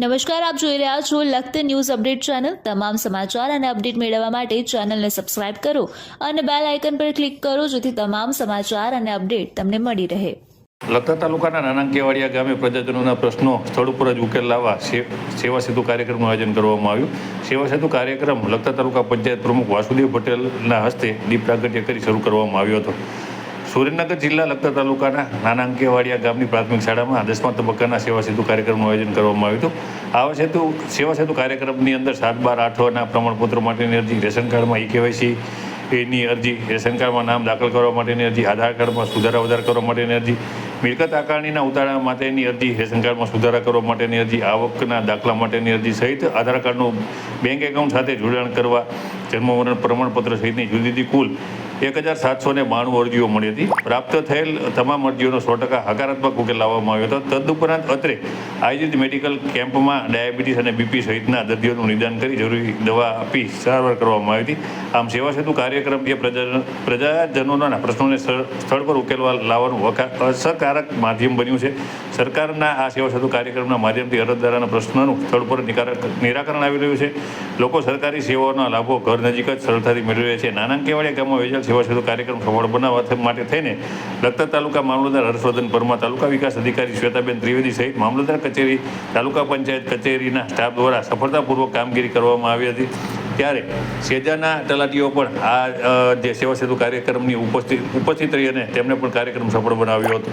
નમસ્કાર, આપ જોઈ રહ્યા છો લખત ન્યૂઝ અપડેટ ચેનલ. તમામ સમાચાર અને અપડેટ મેળવવા માટે ચેનલને સબસ્ક્રાઇબ કરો અને બેલ આઇકન પર ક્લિક કરો, જેથી તમામ સમાચાર અને અપડેટ તમને મળી રહે. લખતર તાલુકાના નાના કેવાડિયા ગામે પ્રજાજનોના પ્રશ્નો સ્થળ ઉપર જ ઉકેલ લાવવા સેવા સેતુ કાર્યક્રમનું આયોજન કરવામાં આવ્યું. સેવા સેતુ કાર્યક્રમ લખતર તાલુકા પંચાયત પ્રમુખ વાસુદેવ પટેલના હસ્તે દીપ પ્રાગટ્ય કરી શરૂ કરવામાં આવ્યો હતો. સુરેન્દ્રનગર જિલ્લા લખતર તાલુકાના નાના અંકેવાડિયા ગામની પ્રાથમિક શાળામાં દસમા તબક્કાના સેવા સેતુ કાર્યક્રમનું આયોજન કરવામાં આવ્યું હતું. આવા સેતુ, સેવા સેતુ કાર્યક્રમની અંદર સાત બાર આઠના પ્રમાણપત્ર માટેની અરજી, રેશન કાર્ડમાં ઈ કેવાયસી એની અરજી, રેશન કાર્ડમાં નામ દાખલ કરવા માટેની અરજી, આધાર કાર્ડમાં સુધારા વધારા કરવા માટેની અરજી, મિલકત આકારણીના ઉતારા માટેની અરજી, રેશન કાર્ડમાં સુધારા કરવા માટેની અરજી, આવકના દાખલા માટેની અરજી સહિત આધાર કાર્ડનું બેંક એકાઉન્ટ સાથે જોડાણ કરવા જન્મ મરણ પ્રમાણપત્ર સહિતની જુદી જુદી કુલ એક હજાર સાતસો ને બાણું અરજીઓ મળી હતી. પ્રાપ્ત થયેલ તમામ અરજીઓનો સો ટકા હકારાત્મક ઉકેલ લાવવામાં આવ્યો હતો. તદુપરાંત અત્રે આયોજિત મેડિકલ કેમ્પમાં ડાયાબિટીસ અને બીપી સહિતના દર્દીઓનું નિદાન કરી જરૂરી દવા આપી સારવાર કરવામાં આવી હતી. આમ સેવા સેતુ કાર્યક્રમ એ પ્રજા પ્રજાજનોના પ્રશ્નોને સ્થળ પર ઉકેલવા લાવવાનું અસરકારક માધ્યમ બન્યું છે. સરકારના આ સેવા સેતુ કાર્યક્રમના માધ્યમથી અરજદારાના પ્રશ્નોનું સ્થળ પર નિરાકરણ આવી રહ્યું છે. લોકો સરકારી સેવાઓના લાભો ઘર નજીક જ સરળતાથી મેળવી રહ્યા છે. નાના કેવાડિયા ગામમાં યોજાયેલ સેવા સેતુ કાર્યક્રમ સફળ બનાવવા માટે થઈને લખતર તાલુકા મામલતદાર હર્ષવર્ધન પરમા તાલુકા વિકાસ અધિકારી શ્વેતાબેન ત્રિવેદી સહિત મામલતદાર કચેરી, તાલુકા પંચાયત કચેરીના સ્ટાફ દ્વારા સફળતાપૂર્વક કામગીરી કરવામાં આવી હતી. ત્યારે સેજાના તલાટીઓ પણ આ જે સેવા સેતુ કાર્યક્રમની ઉપસ્થિત ઉપસ્થિત રહી અને તેમણે પણ કાર્યક્રમ સફળ બનાવ્યો હતો.